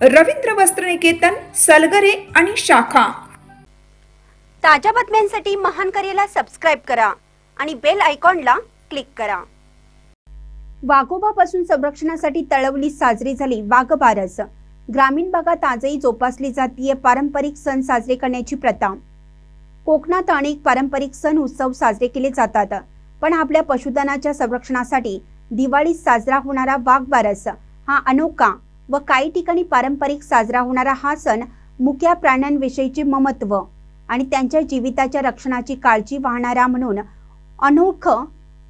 रवींद्र वस्त्रनिकेतन सलगरे आणि शाखा. ताज्या बातम्यांसाठी महान करेला सबस्क्राईब करा आणि बेल आयकॉनला क्लिक करा. वाघोबापासून संरक्षणासाठी तळवली साजरी झाली वाघबारस. ग्रामीण भागात आजही जोपासली जातीय पारंपरिक सण साजरे करण्याची प्रथा. कोकणात अनेक पारंपरिक सण उत्सव साजरे केले जातात पण आपल्या पशुधनाच्या संरक्षणासाठी दिवाळीत साजरा होणारा वाघबारस हा अनोखा व काही ठिकाणी पारंपरिक साजरा होणारा हा सण मुक्या प्राण्यांविषयीचे ममत्व आणि त्यांच्या जीविताच्या रक्षणाची काळजी वाहणारा म्हणून अनोखं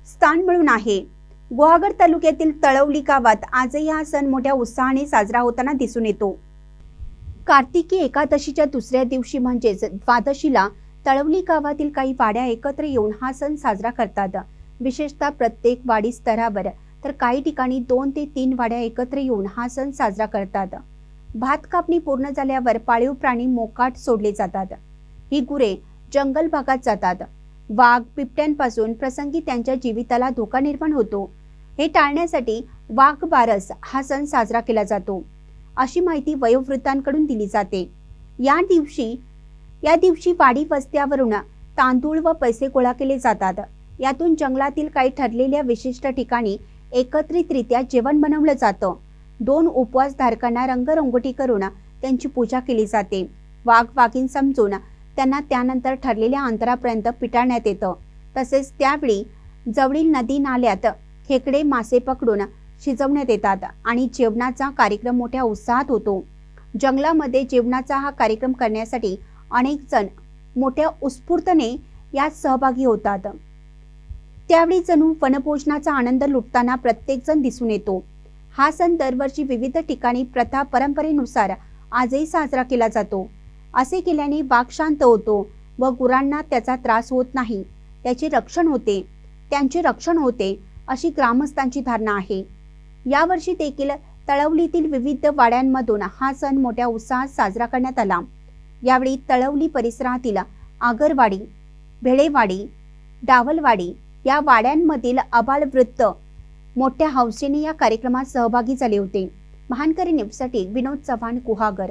स्थान मिळून आहे. गुहागर तालुक्यातील तळवली गावात आजही हा सण मोठ्या उत्साहाने साजरा होताना दिसून येतो. कार्तिकी एकादशीच्या दुसऱ्या दिवशी म्हणजेच द्वादशीला तळवली गावातील काही वाड्या एकत्र येऊन हा सण साजरा करतात. विशेषतः प्रत्येक वाडी स्तरावर तर काही ठिकाणी दोन ते तीन वाड्या एकत्र येऊन हा सण साजरा करतात. भात कापणी पूर्ण झाल्यावर पाळीव प्राणी मोकाट सोडले जातात. ही गुरे जंगल भागात जातात. वाघ बिबट्यांपासून प्रसंगी त्यांच्या जीविताला धोका निर्माण होतो. हे टाळण्यासाठी वाघ बारस हा सण साजरा केला जातो. अशी माहिती वयोवृद्धांकडून दिली जाते. या दिवशी या दिवशी वाडी वस्त्यावरून तांदूळ व पैसे गोळा केले जातात. यातून जंगलातील काही ठरलेल्या विशिष्ट ठिकाणी एकत्रितरित्या जेवण बनवलं जातं. दोन उपवासधारकांना रंगरंगोटी करून त्यांची पूजा केली जाते. वाघ वाघीन समजून त्यांना त्यानंतर ठरलेल्या अंतरापर्यंत पिटाळण्यात येतं. तसेच त्यावेळी जवळील नदी नाल्यात खेकडे मासे पकडून शिजवण्यात येतात आणि जेवणाचा कार्यक्रम मोठ्या उत्साहात होतो. जंगलामध्ये जेवणाचा हा कार्यक्रम करण्यासाठी अनेक जण मोठ्या उत्स्फूर्तने यात सहभागी होतात. त्यावेळी जणू वनभोजनाचा आनंद लुटताना प्रत्येकजण दिसून येतो. हा सण दरवर्षी विविध ठिकाणी प्रथा परंपरेनुसार आजही साजरा केला जातो. असे केल्याने वाघ शांत होतो व गुरांना त्याचा त्रास होत नाही त्याचे रक्षण होते. त्यांचे रक्षण होते अशी ग्रामस्थांची धारणा आहे. यावर्षी देखील तळवलीतील विविध वाड्यांमधून हा सण मोठ्या उत्साहात साजरा करण्यात आला. यावेळी तळवली परिसरातील आगरवाडी भेळेवाडी डावलवाडी या वाड्यांमधील आबाळ वृत्त मोठ्या हौसेने या कार्यक्रमात सहभागी झाले होते. महानकरी न्यूजसाठी विनोद चव्हाण कुहागर